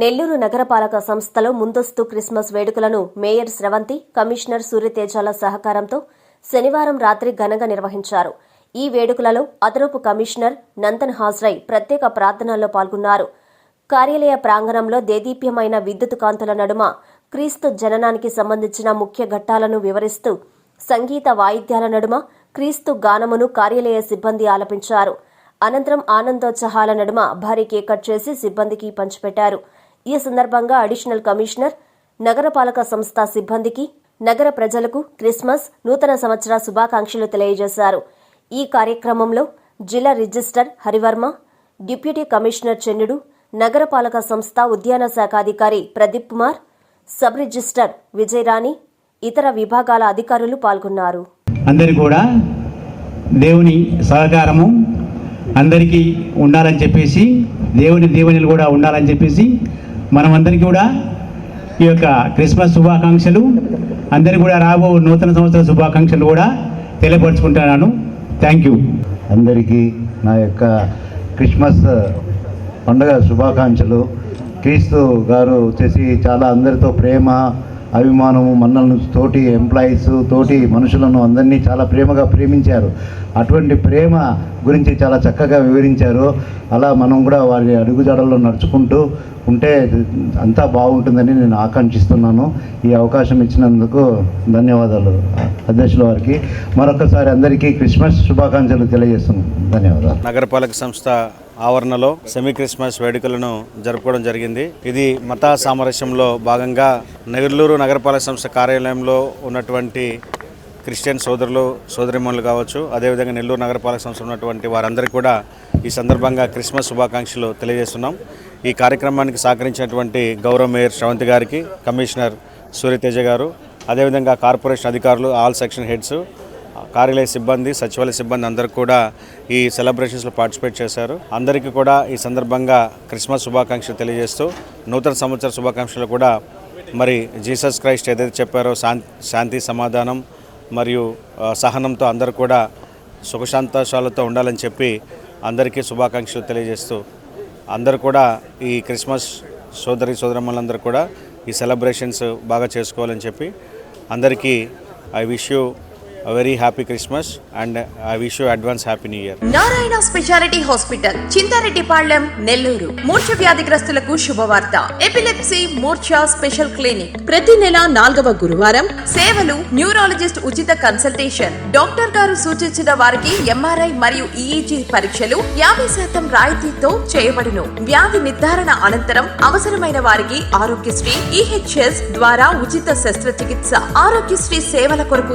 నెల్లూరు నగరపాలక సంస్థలో ముందస్తు క్రిస్మస్ వేడుకలను మేయర్ స్రవంతి కమిషనర్ సూర్యతేజాల సహకారంతో శనివారం రాత్రి ఘనంగా నిర్వహించారు. ఈ వేడుకలలో అదనపు కమిషనర్ నందన్ హాజరై ప్రత్యేక ప్రార్థనల్లో పాల్గొన్నారు. కార్యాలయ ప్రాంగణంలో దేదీప్యమైన విద్యుత్ కాంతుల నడుమ క్రీస్తు జననానికి సంబంధించిన ముఖ్య ఘట్టాలను వివరిస్తూ సంగీత వాయిద్యాల నడుమ క్రీస్తు గానమును కార్యాలయ సిబ్బంది ఆలపించారు. అనంతరం ఆనందోత్సాహాల నడుమ భారీ కేక్ కట్ చేసి సిబ్బందికి పంచిపెట్టారు. ఈ సందర్భంగా అడిషనల్ కమిషనర్ నగరపాలక సంస్థ సిబ్బందికి నగర ప్రజలకు క్రిస్మస్ నూతన సంవత్సర శుభాకాంక్షలు తెలియజేశారు. ఈ కార్యక్రమంలో జిల్లా register Harivarma deputy commissioner Chennudu నగరపాలక సంస్థ ఉద్యాన శాఖ అధికారి ప్రదీప్ కుమార్ సబ్ రిజిస్టర్ విజయరాణి ఇతర విభాగాల అధికారులు పాల్గొన్నారు. అందరి కూడా దేవుని సహకారము అందరికీ ఉండాలని చెప్పేసి దేవుని దీవెనలు కూడా ఉండాలని చెప్పేసి మనమందరికీ కూడా ఈ యొక్క క్రిస్మస్ శుభాకాంక్షలు. అందరికీ కూడా రాబో నూతన సంవత్సర శుభాకాంక్షలు కూడా తెలియపరుచుకుంటున్నాను. థ్యాంక్ యూ అందరికీ నా యొక్క క్రిస్మస్ పండుగ శుభాకాంక్షలు. క్రీస్తు గారు వచ్చేసి చాలా అందరితో ప్రేమ అభిమానము మనల్ని తోటి ఎంప్లాయీస్ తోటి మనుషులను అందరినీ చాలా ప్రేమగా ప్రేమించారు. అటువంటి ప్రేమ గురించి చాలా చక్కగా వివరించారు. అలా మనం కూడా వారి అడుగుజాడల్లో నడుచుకుంటూ ఉంటే అంతా బాగుంటుందని నేను ఆకాంక్షిస్తున్నాను. ఈ అవకాశం ఇచ్చినందుకు ధన్యవాదాలు అధ్యక్షుల వారికి. మరొకసారి అందరికీ క్రిస్మస్ శుభాకాంక్షలు తెలియజేస్తున్నాను. ధన్యవాదాలు. నగరపాలక సంస్థ ఆవరణలో సెమీ క్రిస్మస్ వేడుకలను జరుపుకోవడం జరిగింది. ఇది మత సామరస్యంలో భాగంగా నెల్లూరు నగరపాలక సంస్థ కార్యాలయంలో ఉన్నటువంటి క్రిస్టియన్ సోదరులు సోదరిమణులు కావచ్చు అదేవిధంగా నెల్లూరు నగరపాలక సంస్థ ఉన్నటువంటి వారందరికీ కూడా ఈ సందర్భంగా క్రిస్మస్ శుభాకాంక్షలు తెలియజేస్తున్నాం. ఈ కార్యక్రమానికి సహకరించినటువంటి గౌరవ మేయర్ శ్రవంతి గారికి కమిషనర్ సూర్యతేజ గారు అదేవిధంగా కార్పొరేషన్ అధికారులు ఆల్ సెక్షన్ హెడ్స్ కార్యాలయ సిబ్బంది సచివాలయ సిబ్బంది అందరూ కూడా ఈ సెలబ్రేషన్స్లో పార్టిసిపేట్ చేశారు. అందరికీ కూడా ఈ సందర్భంగా క్రిస్మస్ శుభాకాంక్షలు తెలియజేస్తూ నూతన సంవత్సర శుభాకాంక్షలు కూడా మరి జీసస్ క్రైస్ట్ ఏదైతే చెప్పారో శాంతి శాంతి సమాధానం మరియు సహనంతో అందరూ కూడా సుఖశాంతోషాలతో ఉండాలని చెప్పి అందరికీ శుభాకాంక్షలు తెలియజేస్తూ అందరూ కూడా ఈ క్రిస్మస్ సోదరి సోదరమ్మలందరూ కూడా ఈ సెలబ్రేషన్స్ బాగా చేసుకోవాలని చెప్పి అందరికీ I wish you very happy Christmas and I wish you advance happy new year Narayana speciality hospital Chintareddipalem Nellore. మూర్ఛ వ్యాధిగ్రస్తులకు శుభవార్త. ఎపిలెప్సీ మూర్ఛ స్పెషల్ క్లినిక్. ప్రతి నెల నాలుగవ గురువారం సేవలు న్యూరాలజిస్ట్ ఉచిత కన్సల్టేషన్. డాక్టర్ గారు సూచించిన వారికి ఎంఆర్ఐ మరియు ఈఈజీ పరీక్షలు యాభై శాతం రాయితీతో చేయబడును. వ్యాధి నిర్ధారణ అనంతరం అవసరమైన వారికి ఆరోగ్యశ్రీ ఈహెచ్ఎస్ ద్వారా ఉచిత శస్త్రచికిత్స ఆరోగ్యశ్రీ సేవల కొరకు